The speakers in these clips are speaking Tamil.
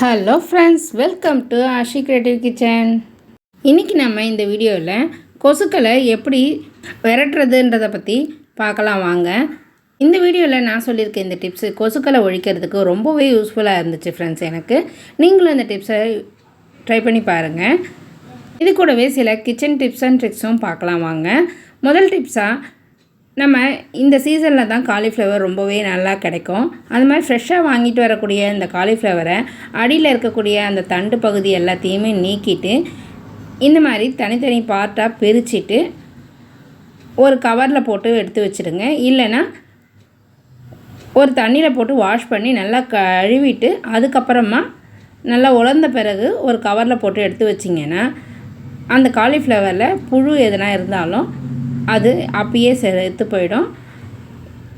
Hello friends welcome to Ashi creative kitchen இன்றைக்கி நம்ம இந்த வீடியோவில் கொசுக்களை எப்படி விரட்டுறதுன்றதை பற்றி பார்க்கலாம் வாங்க. இந்த வீடியோவில் நான் சொல்லியிருக்க இந்த டிப்ஸு கொசுக்களை ஒழிக்கிறதுக்கு ரொம்பவே யூஸ்ஃபுல்லாக இருந்துச்சு ஃப்ரெண்ட்ஸ் எனக்கு. நீங்களும் இந்த டிப்ஸை ட்ரை பண்ணி பாருங்கள் இது கூடவே சில கிச்சன் டிப்ஸ் அண்ட் ட்ரிக்ஸும் பார்க்கலாம் வாங்க. முதல் டிப்ஸாக நம்ம இந்த சீசனில் தான் காலிஃப்ளவர் ரொம்பவே நல்லா கிடைக்கும். அது மாதிரி ஃப்ரெஷ்ஷாக வாங்கிட்டு வரக்கூடிய இந்த காலிஃப்ளவரை அடியில் இருக்கக்கூடிய அந்த தண்டு பகுதி எல்லாத்தையுமே நீக்கிட்டு இந்த மாதிரி தனித்தனி பார்ட்டாக பிரிச்சுட்டு ஒரு கவரில் போட்டு எடுத்து வச்சுடுங்க இல்லைன்னா ஒரு தண்ணியில் போட்டு வாஷ் பண்ணி நல்லா கழுவிட்டு அதுக்கப்புறமா நல்லா உலர்ந்த பிறகு ஒரு கவரில் போட்டு எடுத்து வச்சிங்கன்னா அந்த காலிஃப்ளவரில் புழு எதனா இருந்தாலும் அது அப்பயே செத்து போயிடும்.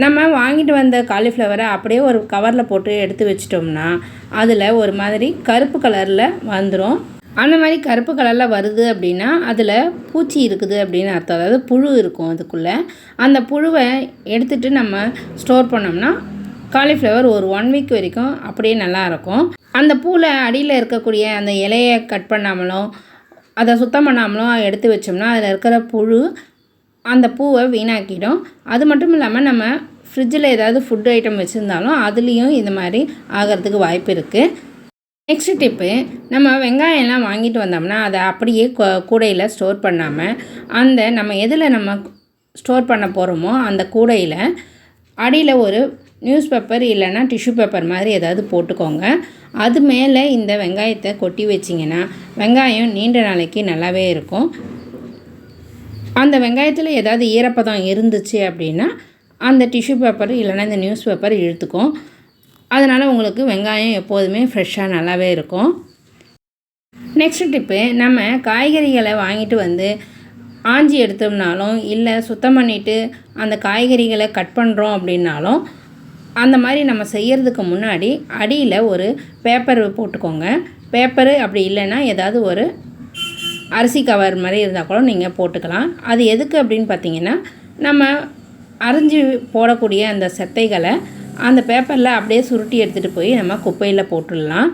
நம்ம வாங்கிட்டு வந்த காலிஃப்ளவரை அப்படியே ஒரு கவரில் போட்டு எடுத்து வச்சிட்டோம்னா அதில் ஒரு மாதிரி கருப்பு கலரில் வந்துடும் அந்த மாதிரி கருப்பு கலரில் வருது அப்படின்னா அதில் பூச்சி இருக்குது அப்படின்னு அர்த்தம். அதாவது புழு இருக்கும் அதுக்குள்ளே. அந்த புழுவை எடுத்துகிட்டு நம்ம ஸ்டோர் பண்ணோம்னா காலிஃப்ளவர் ஒரு ஒன் வீக் வரைக்கும் அப்படியே நல்லாயிருக்கும் அந்த பூவில் அடியில் இருக்கக்கூடிய அந்த இலையை கட் பண்ணாமலும் அதை சுத்தம் பண்ணாமலும் எடுத்து வச்சோம்னா அதில் இருக்கிற புழு அந்த பூவை வீணாக்கிடும். அது மட்டும் இல்லாமல் நம்ம ஃப்ரிட்ஜில் ஏதாவது ஃபுட் ஐட்டம் வச்சுருந்தாலும் அதுலேயும் இது மாதிரி ஆகிறதுக்கு வாய்ப்பு இருக்குது நெக்ஸ்ட் டிப்பு நம்ம வெங்காயம்லாம் வாங்கிட்டு வந்தோம்னா அதை அப்படியே கூடையில் ஸ்டோர் பண்ணாமல் அந்த நம்ம எதில் நம்ம ஸ்டோர் பண்ண போகிறோமோ அந்த கூடையில் அடியில் ஒரு நியூஸ் பேப்பர் இல்லைன்னா டிஷ்யூ பேப்பர் மாதிரி ஏதாவது போட்டுக்கோங்க. அது மேலே இந்த வெங்காயத்தை கொட்டி வச்சிங்கன்னா வெங்காயம் நீண்ட நாளைக்கு நல்லாவே இருக்கும். அந்த வெங்காயத்தில் ஏதாவது ஈரப்பதம் இருந்துச்சு அப்படின்னா அந்த டிஷ்யூ பேப்பர் இல்லைன்னா இந்த நியூஸ் பேப்பர் இழுத்துக்கும். அதனால் உங்களுக்கு வெங்காயம் எப்போதுமே ஃப்ரெஷ்ஷாக நல்லாவே இருக்கும். நெக்ஸ்ட் டிப்பு நம்ம காய்கறிகளை வாங்கிட்டு வந்து ஆஞ்சி எடுத்தோம்னாலும் இல்லை சுத்தம் பண்ணிவிட்டு அந்த காய்கறிகளை கட் பண்ணுறோம் அப்படின்னாலும் அந்த மாதிரி நம்ம செய்கிறதுக்கு முன்னாடி அடியில் ஒரு பேப்பர் போட்டுக்கோங்க. பேப்பரு அப்படி இல்லைன்னா ஏதாவது ஒரு அரிசி கவர் மாதிரி இருந்தால் கூட நீங்கள் போட்டுக்கலாம். அது எதுக்கு அப்படின்னு பார்த்தீங்கன்னா நம்ம அரிஞ்சு போடக்கூடிய அந்த செத்தைகளை அந்த பேப்பரில் அப்படியே சுருட்டி எடுத்துகிட்டு போய் நம்ம குப்பையில் போட்டுடலாம்.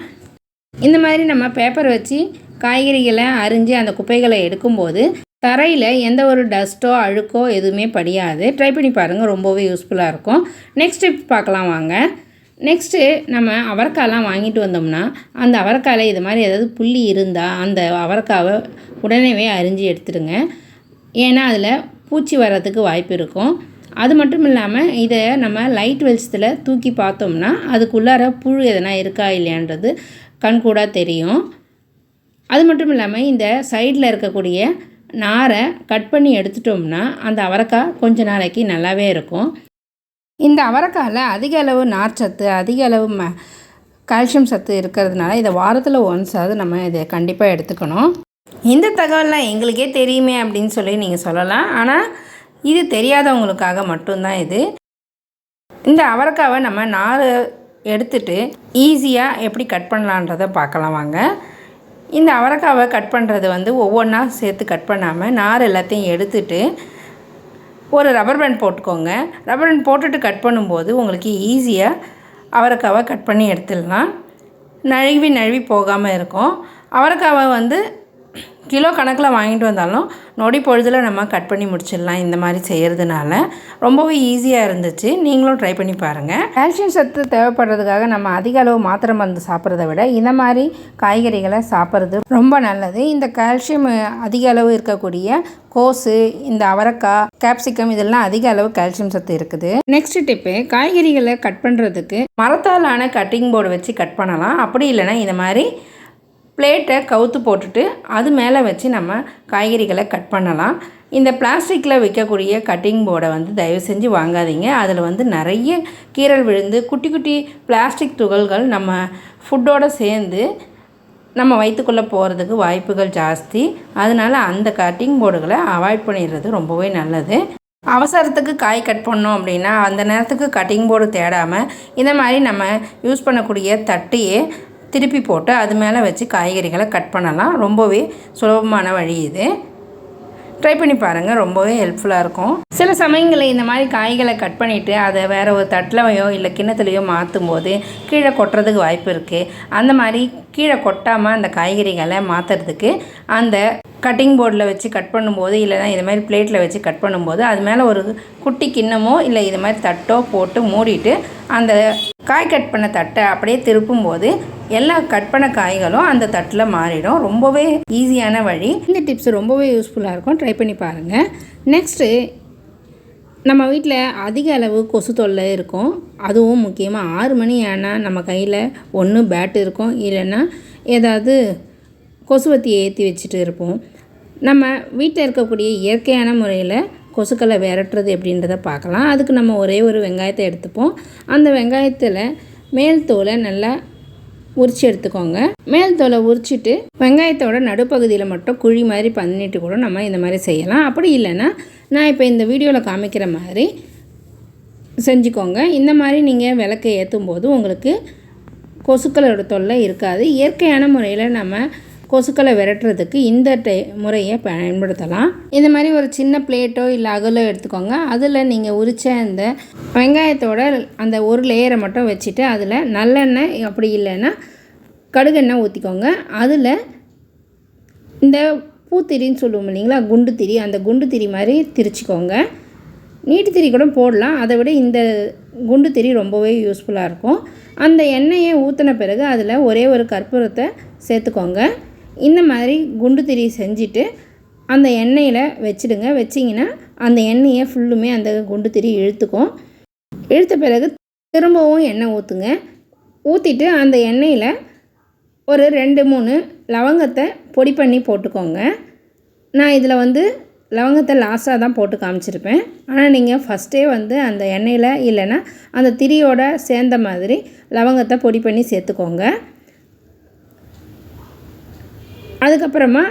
இந்த மாதிரி நம்ம பேப்பர் வச்சு காய்கறிகளை அரிஞ்சு அந்த குப்பைகளை எடுக்கும்போது தரையில் எந்த ஒரு டஸ்ட்டோ அழுக்கோ எதுவுமே படியாது. ட்ரை பண்ணி பாருங்கள் ரொம்பவே யூஸ்ஃபுல்லாக இருக்கும். நெக்ஸ்ட் டிப் பார்க்கலாம் வாங்க. நெக்ஸ்ட்டு நம்ம அவரைக்காயெலாம் வாங்கிட்டு வந்தோம்னா அந்த அவரைக்காயில் இது மாதிரி ஏதாவது புள்ளி இருந்தால் அந்த அவரைக்காவை உடனேவே அரிஞ்சு எடுத்துடுங்க. ஏன்னா அதில் பூச்சி வர்றதுக்கு வாய்ப்பு இருக்கும். அது மட்டும் இல்லாமல் இதை நம்ம லைட் வெளிச்சத்தில் தூக்கி பார்த்தோம்னா அதுக்குள்ளார புழு எதனா இருக்கா இல்லையான்றது கண்கூடாக தெரியும். அது மட்டும் இல்லாமல் இந்த சைடில் இருக்கக்கூடிய நாரை கட் பண்ணி எடுத்துட்டோம்னா அந்த அவரைக்காய் கொஞ்ச நாளைக்கு நல்லாவே இருக்கும். இந்த அவரைக்காயில் அதிக அளவு நார்ச்சத்து அதிக அளவு ம கால்சியம் சத்து இருக்கிறதுனால இதை வாரத்தில் ஒன்ஸாவது நம்ம இதை கண்டிப்பாக எடுத்துக்கணும். இந்த தகவல்லாம் எங்களுக்கே தெரியுமே அப்படின்னு சொல்லி நீங்கள் சொல்லலாம். ஆனால் இது தெரியாதவங்களுக்காக மட்டும்தான் இது. இந்த அவரைக்காவை நம்ம நார் எடுத்துட்டு ஈஸியாக எப்படி கட் பண்ணலான்றதை பார்க்கலாம் வாங்க. இந்த அவரைக்காவை கட் பண்ணுறது வந்து ஒவ்வொன்றா சேர்த்து கட் பண்ணாமல் நார் எல்லாத்தையும் எடுத்துட்டு ஒரு ரப்பர் பேண்ட் போட்டுக்கோங்க. ரப்பர் பேண்ட் போட்டுட்டு கட் பண்ணும்போது உங்களுக்கு ஈஸியாக அவரைக்காவை கட் பண்ணி எடுத்துடலாம். நழுவி நழுவி போகாமல் இருக்கும். அவரைக்காவை வந்து கிலோ கணக்கில் வாங்கிட்டு வந்தாலும் நொடி பொழுதில் நம்ம கட் பண்ணி முடிச்சிடலாம் இந்த மாதிரி செய்கிறதுனால ரொம்பவே ஈஸியாக இருந்துச்சு. நீங்களும் ட்ரை பண்ணி பாருங்கள் கால்சியம் சத்து தேவைப்படுறதுக்காக நம்ம அதிக அளவு மாத்திரை மருந்து சாப்பிட்றத விட இந்த மாதிரி காய்கறிகளை சாப்பிட்றது ரொம்ப நல்லது. இந்த கால்சியம் அதிக அளவு இருக்கக்கூடிய கோஸு இந்த அவரைக்காய் கேப்சிகம் இதெல்லாம் அதிக அளவு கால்சியம் சத்து இருக்குது. நெக்ஸ்ட் டிப்பு காய்கறிகளை கட் பண்ணுறதுக்கு மரத்தாலான கட்டிங் போர்டு வச்சு கட் பண்ணலாம். அப்படி இல்லைன்னா இந்த மாதிரி பிளேட்டை கவுத்து போட்டுட்டு அது மேலே வச்சு நம்ம காய்கறிகளை கட் பண்ணலாம். இந்த பிளாஸ்டிக்கில் விற்கக்கூடிய கட்டிங் போர்டை வந்து தயவு செஞ்சு வாங்காதீங்க. அதில் வந்து நிறைய கீரல் விழுந்து குட்டி குட்டி பிளாஸ்டிக் துகள்கள் நம்ம ஃபுட்டோடு சேர்ந்து நம்ம வயிற்றுக்குள்ளே போகிறதுக்கு வாய்ப்புகள் ஜாஸ்தி. அதனால் அந்த கட்டிங் போர்டுகளை அவாய்ட் பண்ணிடுறது ரொம்பவே நல்லது. அவசரத்துக்கு காய் கட் பண்ணோம் அப்படின்னா அந்த நேரத்துக்கு கட்டிங் போர்டு தேடாமல் இந்த மாதிரி நம்ம யூஸ் பண்ணக்கூடிய தட்டையே திருப்பி போட்டு அது மேலே வச்சு காய்கறிகளை கட் பண்ணலாம். ரொம்பவே சுலபமான வழி இது. ட்ரை பண்ணி பாருங்கள் ரொம்பவே ஹெல்ப்ஃபுல்லாக இருக்கும். சில சமயங்களில் இந்த மாதிரி காய்களை கட் பண்ணிவிட்டு அதை வேறு ஒரு தட்டிலையோ இல்லை கிண்ணத்துலையோ மாற்றும் போது கீழே கொட்டுறதுக்கு வாய்ப்பு இருக்குது அந்த மாதிரி கீழே கொட்டாமல் அந்த காய்கறிகளை மாற்றுறதுக்கு அந்த கட்டிங் போர்டில் வச்சு கட் பண்ணும்போது இல்லைனா இது மாதிரி பிளேட்டில் வச்சு கட் பண்ணும்போது அது மேலே ஒரு குட்டி கிண்ணமோ இல்லை இது மாதிரி தட்டோ போட்டு மூடிட்டு அந்த காய் கட் பண்ண தட்டை அப்படியே திருப்பும்போது எல்லா கட் பண்ண காய்களும் அந்த தட்டில் மாறிடும். ரொம்பவே ஈஸியான வழி. இந்த டிப்ஸ் ரொம்பவே யூஸ்ஃபுல்லாக இருக்கும். ட்ரை பண்ணி பாருங்கள் நெக்ஸ்ட்டு நம்ம வீட்டில் அதிக அளவு கொசு தொல்லை இருக்கும். அதுவும் முக்கியமாக ஆறு மணி ஆனால் நம்ம கையில் ஒன்று பேட் இருக்கும். இல்லைன்னா ஏதாவது கொசுவத்தியை ஏற்றி வச்சுட்டு இருப்போம். நம்ம வீட்டில் இருக்கக்கூடிய இயற்கையான முறையில் கொசுக்களை விரட்டுறது எப்படின்றத பார்க்கலாம். அதுக்கு நம்ம ஒரே ஒரு வெங்காயத்தை எடுத்துப்போம். அந்த வெங்காயத்தில் மேல் தோலை நல்லா உரிச்சு எடுத்துக்கோங்க. மேல் தோலை உரிச்சிட்டு வெங்காயத்தோட நடுப்பகுதியில் மட்டும் குழி மாதிரி பண்ணிட்டு கூட நம்ம இந்த மாதிரி செய்யலாம். அப்படி இல்லைன்னா நான் இப்போ இந்த வீடியோவில் காமிக்கிற மாதிரி செஞ்சுக்கோங்க. இந்த மாதிரி நீங்கள் விளக்கை ஏற்றும் போது உங்களுக்கு கொசுக்களோட தொல்லை இருக்காது. இயற்கையான முறையில் நம்ம கொசுக்களை விரட்டுறதுக்கு இந்த டை முறையை பயன்படுத்தலாம். இந்த மாதிரி ஒரு சின்ன பிளேட்டோ இல்லை அகலோ எடுத்துக்கோங்க. அதில் நீங்கள் உரித்த அந்த வெங்காயத்தோட அந்த ஒரு லேயரை மட்டும் வச்சுட்டு அதில் நல்லெண்ணெய் அப்படி இல்லைன்னா கடுகெண்ணெய் ஊற்றிக்கோங்க அதில் இந்த பூத்திரின்னு சொல்லுவோம் இல்லைங்களா குண்டு திரி அந்த குண்டு திரி மாதிரி திரிச்சிக்கோங்க. நீட்டு திரி கூட போடலாம். அதை விட இந்த குண்டு திரி ரொம்பவே யூஸ்ஃபுல்லாக இருக்கும். அந்த எண்ணெயை ஊற்றின பிறகு அதில் ஒரே ஒரு கற்பூரத்தை சேர்த்துக்கோங்க. இந்த மாதிரி குண்டு திரி செஞ்சுட்டு அந்த எண்ணெயில் வச்சுடுங்க. வச்சிங்கன்னா அந்த எண்ணெயை ஃபுல்லுமே அந்த குண்டு திரி இழுத்துக்கும். இழுத்த பிறகு திரும்பவும் எண்ணெய் ஊற்றுங்க ஊற்றிட்டு அந்த எண்ணெயில் ஒரு ரெண்டு மூணு லவங்கத்தை பொடி பண்ணி போட்டுக்கோங்க. நான் இதில் வந்து லவங்கத்தை லாஸ்ட்டாக தான் போட்டு காமிச்சிருப்பேன். ஆனால் நீங்கள் ஃபஸ்ட்டே வந்து அந்த எண்ணெயில் இல்லைன்னா அந்த திரியோட சேர்ந்த மாதிரி லவங்கத்தை பொடி பண்ணி சேர்த்துக்கோங்க. அதுக்கப்புறமா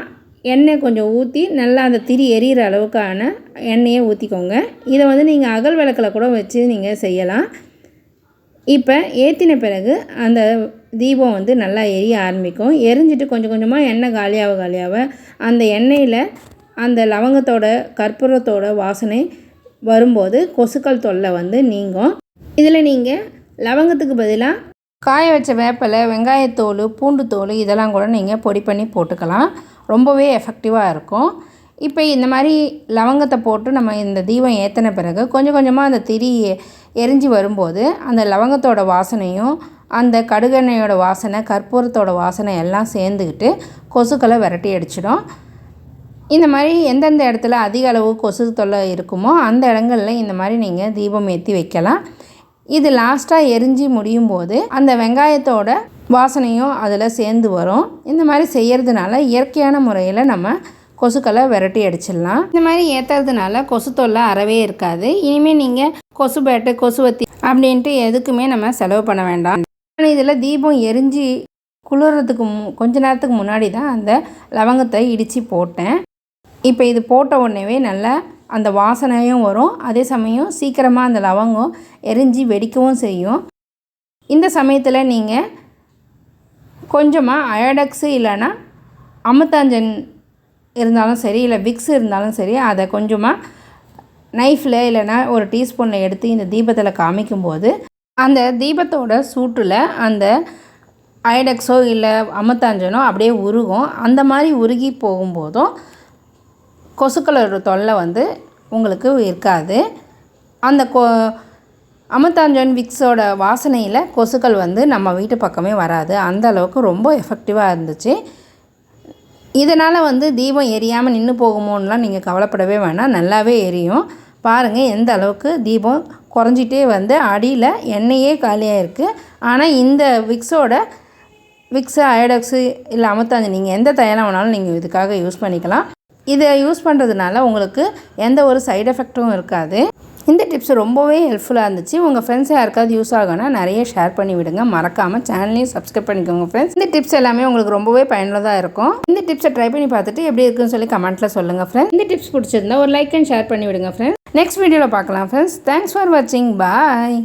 எண்ணெய் கொஞ்சம் ஊற்றி நல்லா அந்த திரி எரியிற அளவுக்கான எண்ணெயை ஊற்றிக்கோங்க இதை வந்து நீங்கள் அகல் விளக்கில் கூட வச்சு நீங்கள் செய்யலாம். இப்போ ஏற்றின பிறகு அந்த தீபம் வந்து நல்லா எரிய ஆரம்பிக்கும். எரிஞ்சிட்டு கொஞ்சம் கொஞ்சமாக எண்ணெய் காலியாக காலியாக அந்த எண்ணெயில் அந்த லவங்கத்தோட கற்பூரத்தோட வாசனை வரும்போது கொசுக்கள் தொல்லை வந்து நீங்கும். இதில் நீங்கள் லவங்கத்துக்கு பதிலாக காய வச்ச வேப்பிலை வெங்காயத்தோல் பூண்டு தோல் இதெல்லாம் கூட நீங்கள் பொடி பண்ணி போட்டுக்கலாம். ரொம்பவே எஃபெக்டிவாக இருக்கும். இப்போ இந்த மாதிரி லவங்கத்தை போட்டு நம்ம இந்த தீபம் ஏற்றின பிறகு கொஞ்சம் கொஞ்சமாக அந்த திரி எரிஞ்சு வரும்போது அந்த லவங்கத்தோட வாசனையும் அந்த கடுகெண்ணெயோட வாசனை கற்பூரத்தோட வாசனை எல்லாம் சேர்ந்துக்கிட்டு கொசுக்களை விரட்டி அடிச்சிடும். இந்த மாதிரி எந்தெந்த இடத்துல அதிக அளவு கொசு தொல்லை இருக்குமோ அந்த இடங்களில் இந்த மாதிரி நீங்கள் தீபம் ஏற்றி வைக்கலாம். இது லாஸ்ட்டாக எரிஞ்சு முடியும் போது அந்த வெங்காயத்தோட வாசனையும் அதில் சேர்ந்து வரும். இந்த மாதிரி செய்கிறதுனால இயற்கையான முறையில் நம்ம கொசுக்களை விரட்டி அடிச்சிடலாம். இந்த மாதிரி ஏற்றுறதுனால கொசு தொல்லை அறவே இருக்காது. இனிமேல் நீங்கள் கொசு பேட்டு கொசுவத்தி அப்படின்ட்டு எதுக்குமே நம்ம செலவு பண்ண வேண்டாம். ஆனால் இதில் தீபம் எரிஞ்சு குளிர்றதுக்கு மு கொஞ்ச நேரத்துக்கு முன்னாடி தான் அந்த லவங்கத்தை இடித்து போட்டேன். இப்போ இது போட்ட உடனேவே நல்லா அந்த வாசனையும் வரும். அதே சமயம் சீக்கிரமாக அந்த லவங்கம் எரிஞ்சு வெடிக்கவும் செய்யும். இந்த சமயத்தில் நீங்கள் கொஞ்சமாக அயோடக்ஸு இல்லைன்னா அமுத்தாஞ்சன் இருந்தாலும் சரி இல்லை விக்ஸ் இருந்தாலும் சரி அதை கொஞ்சமாக நைஃப்பில் இல்லைன்னா ஒரு டீஸ்பூனில் எடுத்து இந்த தீபத்தில் காமிக்கும்போது அந்த தீபத்தோட சூட்டில் அந்த அயடெக்ஸோ இல்லை அமிர்தாஞ்சனோ அப்படியே உருகும். அந்த மாதிரி உருகி போகும்போதும் கொசுக்களோட தொல்லை வந்து உங்களுக்கு இருக்காது. அந்த கொ அமத்தாஞ்சன் விக்ஸோட வாசனையில் கொசுக்கள் வந்து நம்ம வீட்டு பக்கமே வராது. அந்த அளவுக்கு ரொம்ப எஃபெக்டிவாக இருந்துச்சு. இதனால் வந்து தீபம் எரியாமல் நின்று போகுமோன்னெலாம் நீங்கள் கவலைப்படவே வேணாம். நல்லாவே எரியும். பாருங்கள் எந்த அளவுக்கு தீபம் குறைஞ்சிட்டே வந்து அடியில் எண்ணெயே காலியாக இருக்குது ஆனால் இந்த விக்ஸோட விக்ஸு அயோடக்ஸு இல்லை அமுத்தாஞ்சு நீங்கள் எந்த தைலம் வேணாலும் நீங்கள் இதுக்காக யூஸ் பண்ணிக்கலாம். இதை யூஸ் பண்ணுறதுனால உங்களுக்கு எந்த ஒரு சைடு எஃபெக்ட்டும் இருக்காது. இந்த டிப்ஸ் ரொம்பவே ஹெல்ப்ஃபுல்லாக இருந்துச்சு. உங்கள் ஃப்ரெண்ட்ஸ் யாருக்காவது யூஸ் ஆகுனா நிறைய ஷேர் பண்ணி விடுங்க. மறக்காமல் சேனலையும் சப்ஸ்கிரைப் பண்ணிக்கோங்க ஃப்ரெண்ட்ஸ் இந்த டிப்ஸ் எல்லாமே உங்களுக்கு ரொம்பவே பயனுள்ளதாக இருக்கும். இந்த டிப்ஸை ட்ரை பண்ணி பார்த்துட்டு எப்படி இருக்குன்னு சொல்லி கமெண்ட்டில் சொல்லுங்கள் ஃப்ரெண்ட்ஸ் இந்த டிப்ஸ் பிடிச்சிருந்தா ஒரு லைக் அண்ட் ஷேர் பண்ணி விடுங்க ஃப்ரெண்ட்ஸ் நெக்ஸ்ட் வீடியோவில் பார்க்கலாம் ஃப்ரெண்ட்ஸ் தேங்க்ஸ் ஃபார் வாட்சிங் பாய்